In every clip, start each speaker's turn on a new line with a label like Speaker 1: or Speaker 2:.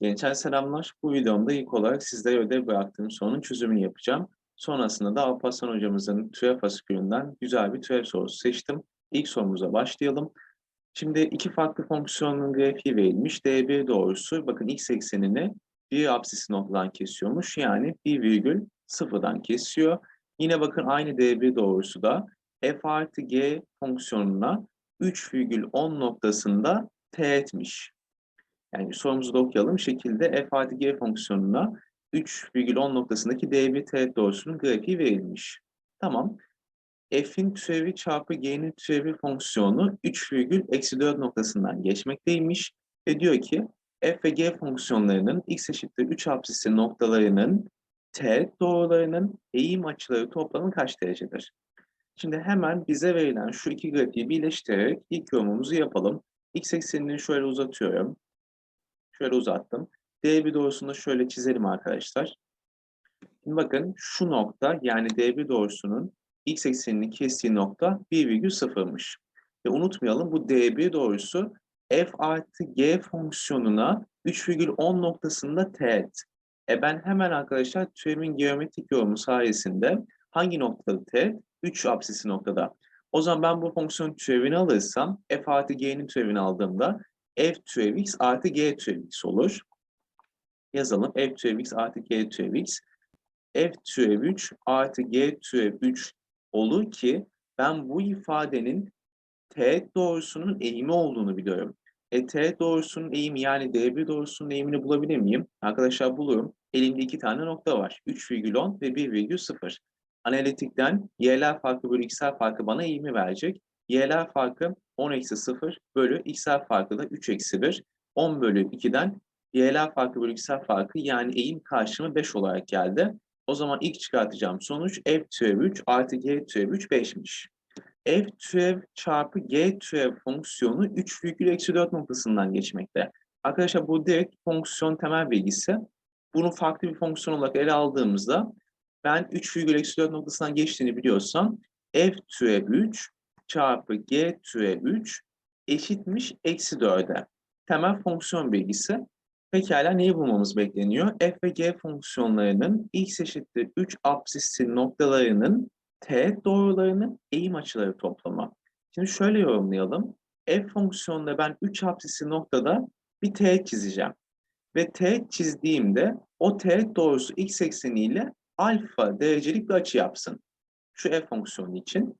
Speaker 1: Gençler selamlar. Bu videomda ilk olarak sizlere ödev bıraktığım sorunun çözümünü yapacağım. Sonrasında da Alparslan hocamızın türev fasikülünden güzel bir türev sorusu seçtim. İlk sorumuza başlayalım. Şimdi iki farklı fonksiyonun grafiği verilmiş. D1 doğrusu bakın x eksenini bir apsisi noktadan kesiyormuş. Yani 1 virgül sıfırdan kesiyor. Yine bakın aynı D1 doğrusu da f artı g fonksiyonuna 3,10 noktasında teğetmiş. Yani sorumuzu da okuyalım. Şekilde f artı g fonksiyonuna 3,10 noktasındaki d1 teğet doğrusunun grafiği verilmiş. Tamam. f'in türevi çarpı g'nin türevi fonksiyonu 3,-4 noktasından geçmekteymiş. Ve diyor ki f ve g fonksiyonlarının x eşittir 3 apsisi noktalarının teğet doğrularının eğim açıları toplamı kaç derecedir? Şimdi hemen bize verilen şu iki grafiği birleştirerek ilk yorumumuzu yapalım. X eksenini şöyle uzatıyorum. Şöyle uzattım. D1 doğrusunu şöyle çizelim arkadaşlar. Şimdi bakın şu nokta yani D1 doğrusunun x eksenini kestiği nokta 1,0'mış. Ve unutmayalım bu D1 doğrusu f artı g fonksiyonuna 3,10 noktasında teğet. E ben hemen arkadaşlar türemin geometrik yorumu sayesinde hangi noktada teğet? 3 apsisi noktada. O zaman ben bu fonksiyon türevini alırsam f artı g'nin türevini aldığımda f türev x artı g türev x olur. Yazalım f türev x artı g türev x. f türev 3 artı g türev 3 olur ki ben bu ifadenin teğet doğrusunun eğimi olduğunu biliyorum. E teğet doğrusunun eğimi yani d1 doğrusunun eğimini bulabilir miyim? Arkadaşlar bulurum. Elimde iki tane nokta var. 3,10 ve 1,0. Analitikten y'ler farkı bölü x'ler farkı bana eğimi verecek. y'ler farkı 10 eksi 0 bölü x'ler farkı da 3 eksi 1. 10 bölü 2'den y'ler farkı bölü x'ler farkı yani eğim karşımı 5 olarak geldi. O zaman ilk çıkartacağım sonuç f türev 3 artı g türev 3 5'miş. f türev çarpı g türev fonksiyonu 3,4 noktasından geçmekte. Arkadaşlar bu direkt fonksiyon temel bilgisi. Bunu farklı bir fonksiyon olarak ele aldığımızda ben 3,4 noktasından geçtiğini biliyorsam f türev 3 çarpı g türev 3 eşitmiş eksi 4'e. Temel fonksiyon bilgisi. Pekala neyi bulmamız bekleniyor? f ve g fonksiyonlarının x eşittir 3 apsisli noktalarının teğet doğrularının eğim açıları toplamı. Şimdi şöyle yorumlayalım. f fonksiyonunda ben 3 apsisli noktada bir teğet çizeceğim. Ve teğet çizdiğimde o teğet doğrusu x ekseniyle alfa derecelik bir açı yapsın. Şu f fonksiyonu için.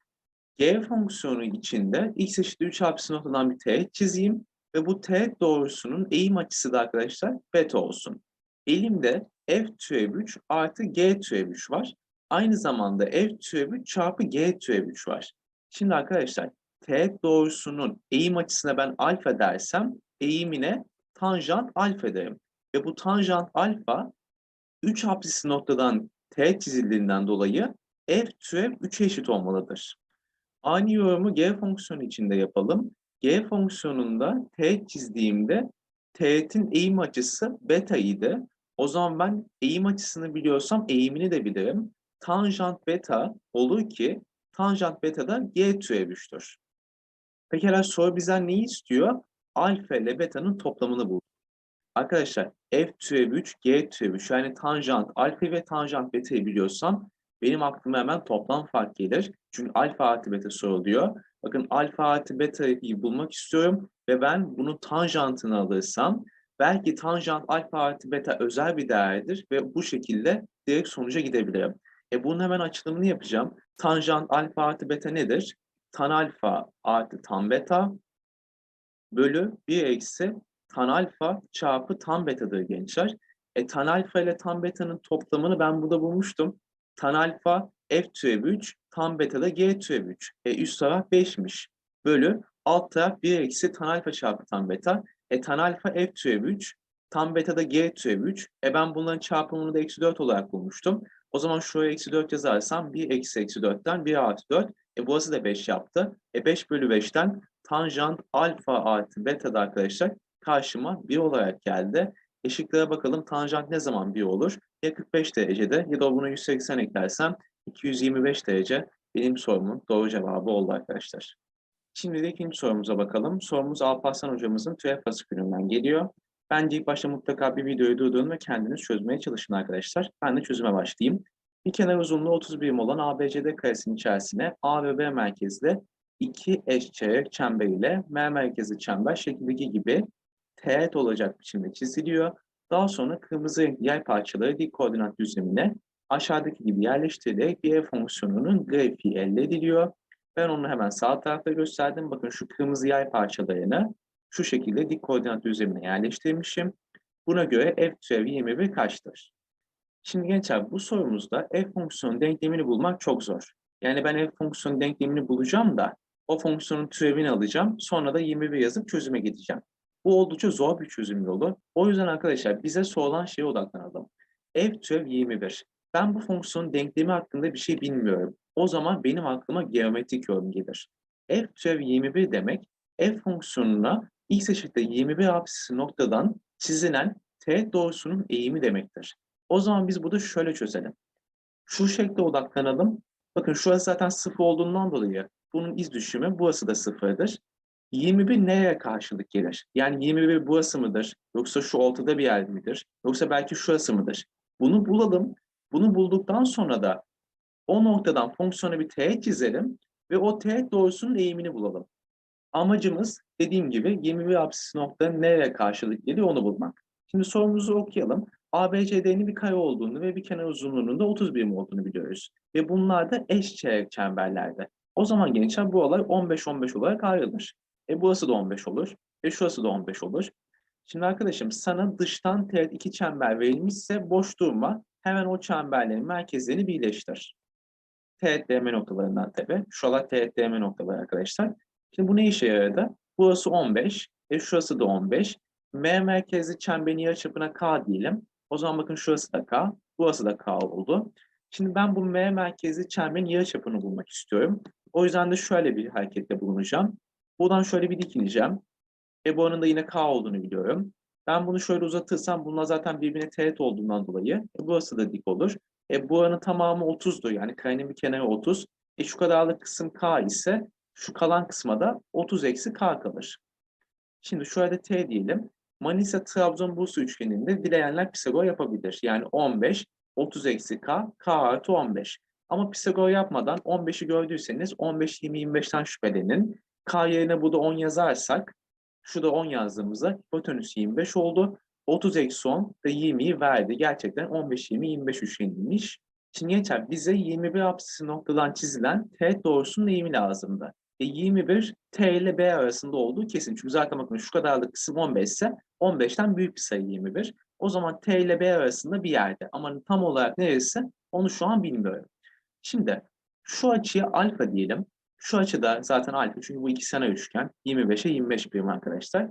Speaker 1: G fonksiyonu için de x eşittir 3 apsisi noktadan bir teğet çizeyim. Ve bu teğet doğrusunun eğim açısı da arkadaşlar beta olsun. Elimde f türev 3 artı g türev 3 var. Aynı zamanda f türev 3 çarpı g türev 3 var. Şimdi arkadaşlar teğet doğrusunun eğim açısına ben alfa dersem eğimine tanjant alfa derim. Ve bu tanjant alfa 3 apsisi noktadan teğet çizildiğinden dolayı f türev 3'e eşit olmalıdır. Aynı yorumu g fonksiyonu için de yapalım. g fonksiyonunda teğet çizdiğimde teğetin eğim açısı beta idi. O zaman ben eğim açısını biliyorsam eğimini de bilirim. Tanjant beta olur ki tanjant beta da g türev 3'tür. Pekala soru bizden neyi istiyor? Alfa ile beta'nın toplamını bul. Arkadaşlar f türev 3, g türev 3 yani tanjant alfa ve tanjant beta'yı biliyorsam benim aklıma hemen toplam fark gelir. Çünkü alfa artı beta soruluyor. Bakın alfa artı beta'yı bulmak istiyorum ve ben bunu tanjantını alırsam belki tanjant alfa artı beta özel bir değerdir ve bu şekilde direkt sonuca gidebilirim. E bunun hemen açılımını yapacağım. Tanjant alfa artı beta nedir? Tan alfa artı tan beta bölü 1 eksi tan alfa çarpı tan betadır gençler. E tan alfa ile tan beta'nın toplamını ben burada bulmuştum. Tan alfa f türev 3, tan beta da g türev 3. E üst taraf 5'miş. Bölü alt taraf 1 eksi tan alfa çarpı tan beta. E tan alfa f türev 3, tan beta da g türev 3. E ben bunların çarpımını da eksi 4 olarak bulmuştum. O zaman şuraya eksi 4 yazarsam 1 eksi eksi 4'ten 1 artı 4. E burası da 5 yaptı. E 5 bölü 5'ten tanjant alfa artı beta da arkadaşlar karşıma 1 olarak geldi. Eşiklere bakalım tanjant ne zaman 1 olur? Ya 45 derecede ya da buna 180 eklersem 225 derece benim sorumun doğru cevabı oldu arkadaşlar. Şimdi de ikinci sorumuza bakalım. Sorumuz Alparslan hocamızın türev fasikülünden geliyor. Bence ilk başta mutlaka bir videoyu durdurun ve kendiniz çözmeye çalışın arkadaşlar. Ben de çözüme başlayayım. Bir kenar uzunluğu 30 birim olan ABCD karesinin içerisine A ve B merkezli iki eşçeyrek çember ile M merkezli çember şeklindeki gibi teğet olacak biçimde çiziliyor. Daha sonra kırmızı yay parçaları dik koordinat düzlemine aşağıdaki gibi yerleştirilerek f fonksiyonunun grafiği elde ediliyor. Ben onu hemen sağ tarafta gösterdim. Bakın şu kırmızı yay parçalarını şu şekilde dik koordinat düzlemine yerleştirmişim. Buna göre f türevi 21 kaçtır? Şimdi gençler bu sorumuzda f fonksiyonun denklemini bulmak çok zor. Yani ben f fonksiyonun denklemini bulacağım da o fonksiyonun türevini alacağım. Sonra da 21 yazıp çözüme gideceğim. Bu oldukça zor bir çözüm yolu. O yüzden arkadaşlar bize sorulan şeye odaklanalım. f türev 21. Ben bu fonksiyonun denklemi hakkında bir şey bilmiyorum. O zaman benim aklıma geometrik yorum gelir. f türev 21 demek f fonksiyonuna x eşittir 21 apsisi noktadan çizilen teğet doğrusunun eğimi demektir. O zaman biz bunu şöyle çözelim. Şu şekilde odaklanalım. Bakın şurası zaten sıfır olduğundan dolayı bunun iz düşümü burası da sıfırdır. 21 nereye karşılık gelir? Yani 21 burası mıdır? Yoksa şu ortada bir yer midir? Yoksa belki şurası mıdır? Bunu bulalım. Bunu bulduktan sonra da o noktadan fonksiyona bir teğet çizelim ve o teğet doğrusunun eğimini bulalım. Amacımız dediğim gibi 21 apsis noktanın nereye karşılık geliyor onu bulmak. Şimdi sorumuzu okuyalım. ABCD'nin bir kare olduğunu ve bir kenar uzunluğunun da 30 birim olduğunu biliyoruz. Ve bunlar da eş çemberlerde. O zaman gençler bu olay 15-15 olarak ayrılır. E burası da 15 olur. Ve şurası da 15 olur. Şimdi arkadaşım sana dıştan teğet iki çember verilmişse boş durma. Hemen o çemberlerin merkezlerini birleştir. Teğet değme noktalarından tabi. Şuralar teğet değme noktaları arkadaşlar. Şimdi bu ne işe yaradı? Burası 15. E şurası da 15. M merkezli çemberin yarıçapına K diyelim. O zaman bakın şurası da K. Burası da K oldu. Şimdi ben bu M merkezli çemberin yarıçapını bulmak istiyorum. O yüzden de şöyle bir harekette bulunacağım. Buradan şöyle bir dik ineceğim. E bu da yine K olduğunu biliyorum. Ben bunu şöyle uzatırsam bunlar zaten birbirine teğet olduğundan dolayı e burası da dik olur. E bu aranın tamamı 30'dur. Yani karenin bir kenarı 30. E şu kadarlık kısım K ise şu kalan kısma da 30 eksi K kalır. Şimdi şurada T diyelim. Manisa Trabzon Bursa üçgeninde dileyenler Pisagor yapabilir. Yani 15, 30 eksi K, K artı 15. Ama Pisagor yapmadan 15'i gördüyseniz 15, 20, 25'ten şüphelenin. K yerine burada 10 yazarsak, şurada 10 yazdığımızda hipotenüs 25 oldu. 30 eksi 10 ve 20'yi verdi. Gerçekten 15, 20, 25 üçgeniymiş. Şimdi geçer bize 21 apsisi noktadan çizilen teğet doğrusunun eğimi lazımdı. E 21 T ile B arasında olduğu kesin. Çünkü zaten bakın şu kadarlık kısım 15 ise 15'ten büyük bir sayı 21. O zaman T ile B arasında bir yerde. Ama tam olarak neresi onu şu an bilmiyorum. Şimdi şu açıya alfa diyelim. Şu açıda zaten alfa çünkü bu iki sene üçgen. 25'e 25 birim arkadaşlar.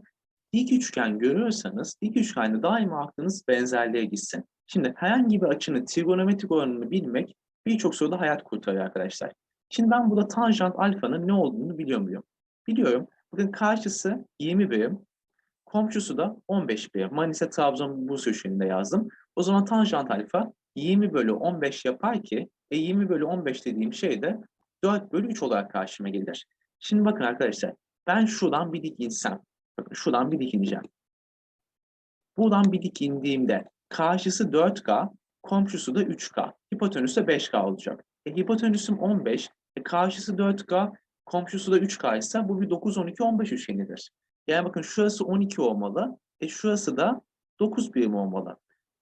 Speaker 1: Dik üçgen görüyorsanız dik üçgende daima aklınız benzerliğe gitsin. Şimdi herhangi bir açının trigonometrik oranını bilmek birçok soruda hayat kurtarıyor arkadaşlar. Şimdi ben burada tanjant alfanın ne olduğunu biliyor muyum? Biliyorum. Bakın karşısı 20 birim, komşusu da 15 birim. Manisa Trabzon Bursa üçgeninde yazdım. O zaman tanjant alfa 20 bölü 15 yapar ki e 20 bölü 15 dediğim şey de 4 bölü 3 olarak karşıma gelir. Şimdi bakın arkadaşlar ben şuradan bir dik insem. Bakın şuradan bir dik ineceğim. Buradan bir dik indiğimde karşısı 4K, komşusu da 3K. Hipotenüs de 5K olacak. E, hipotenüsüm 15, e, karşısı 4K, komşusu da 3K ise bu bir 9, 12, 15 üçgenidir. Yani bakın şurası 12 olmalı, e şurası da 9 birim olmalı.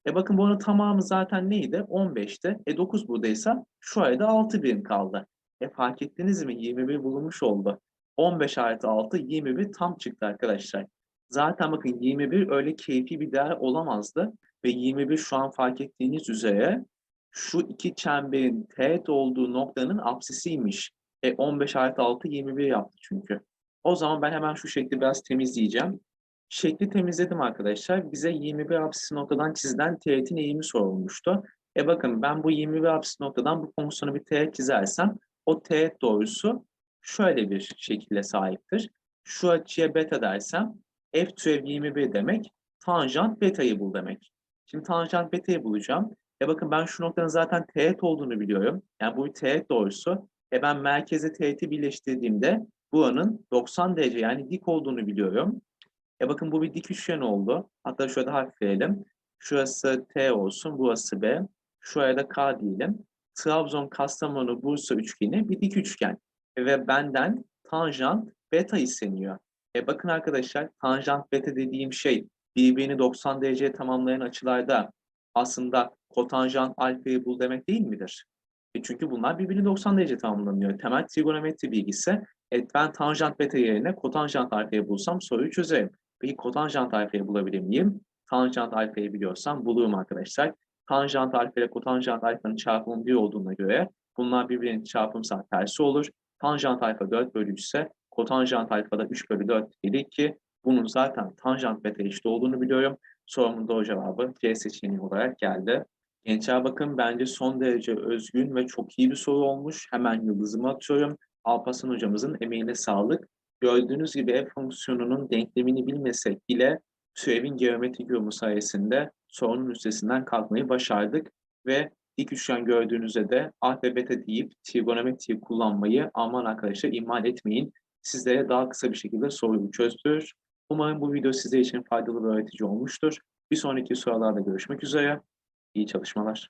Speaker 1: E bakın bunun tamamı zaten neydi? 15'te. E 9 buradaysa şu ayda 6 birim kaldı. E fark ettiniz mi? 21 bulunmuş oldu. 15 artı 6, 21 tam çıktı arkadaşlar. Zaten bakın 21 öyle keyfi bir değer olamazdı. Ve 21 şu an fark ettiğiniz üzere şu iki çemberin teğet olduğu noktanın apsisiymiş. E 15 artı 6 21 yaptı çünkü. O zaman ben hemen şu şekli biraz temizleyeceğim. Şekli temizledim arkadaşlar. Bize 21 apsis noktadan çizilen teğetin eğimi sorulmuştu. E bakın ben bu 21 apsis noktadan bu fonksiyonu bir teğet çizersem o teğet doğrusu şöyle bir şekilde sahiptir. Şu açıya beta dersem f türev 21 demek tanjant beta'yı bul demek. Şimdi tanjant beta'yı bulacağım. E bakın ben şu noktanın zaten teğet olduğunu biliyorum. Yani bu bir teğet doğrusu. E ben merkeze teğeti birleştirdiğimde buranın 90 derece yani dik olduğunu biliyorum. E bakın bu bir dik üçgen oldu. Hatta şurada harfleyelim. Şurası T olsun, burası B. Şuraya da K diyelim. Trabzon, Kastamonu, Bursa üçgeni bir dik üçgen. Ve benden tanjant beta isteniyor. E bakın arkadaşlar tanjant beta dediğim şey birbirini 90 dereceye tamamlayan açılarda aslında kotanjant alfayı bul demek değil midir? E çünkü bunlar birbirini 90 derece tamamlanıyor. Temel trigonometri bilgisi evet ben tanjant beta yerine kotanjant alfayı bulsam soruyu çözerim. Peki kotanjant alfayı bulabilir miyim? Tanjant alfayı biliyorsam bulurum arkadaşlar. Tanjant alfa ile kotanjant alfanın çarpımı 1 olduğuna göre bunlar birbirinin çarpımsal tersi olur. Tanjant alfa 4 bölü 3 ise kotanjant alfa da 3 bölü 4 dedik ki bunun zaten tanjant beta eşit olduğunu biliyorum. Sorumun doğru cevabı C seçeneği olarak geldi. Gençler bakın bence son derece özgün ve çok iyi bir soru olmuş. Hemen yıldızımı atıyorum. Alparslan hocamızın emeğine sağlık. Gördüğünüz gibi f fonksiyonunun denklemini bilmesek bile türevin geometrik yorumu sayesinde sorunun üstesinden kalkmayı başardık ve dik üçgen gördüğünüzde de a ve beta deyip trigonometriyi kullanmayı aman arkadaşlar ihmal etmeyin. Sizlere daha kısa bir şekilde soruyu çözdürür. Umarım bu video sizler için faydalı ve öğretici olmuştur. Bir sonraki sorularda görüşmek üzere. İyi çalışmalar.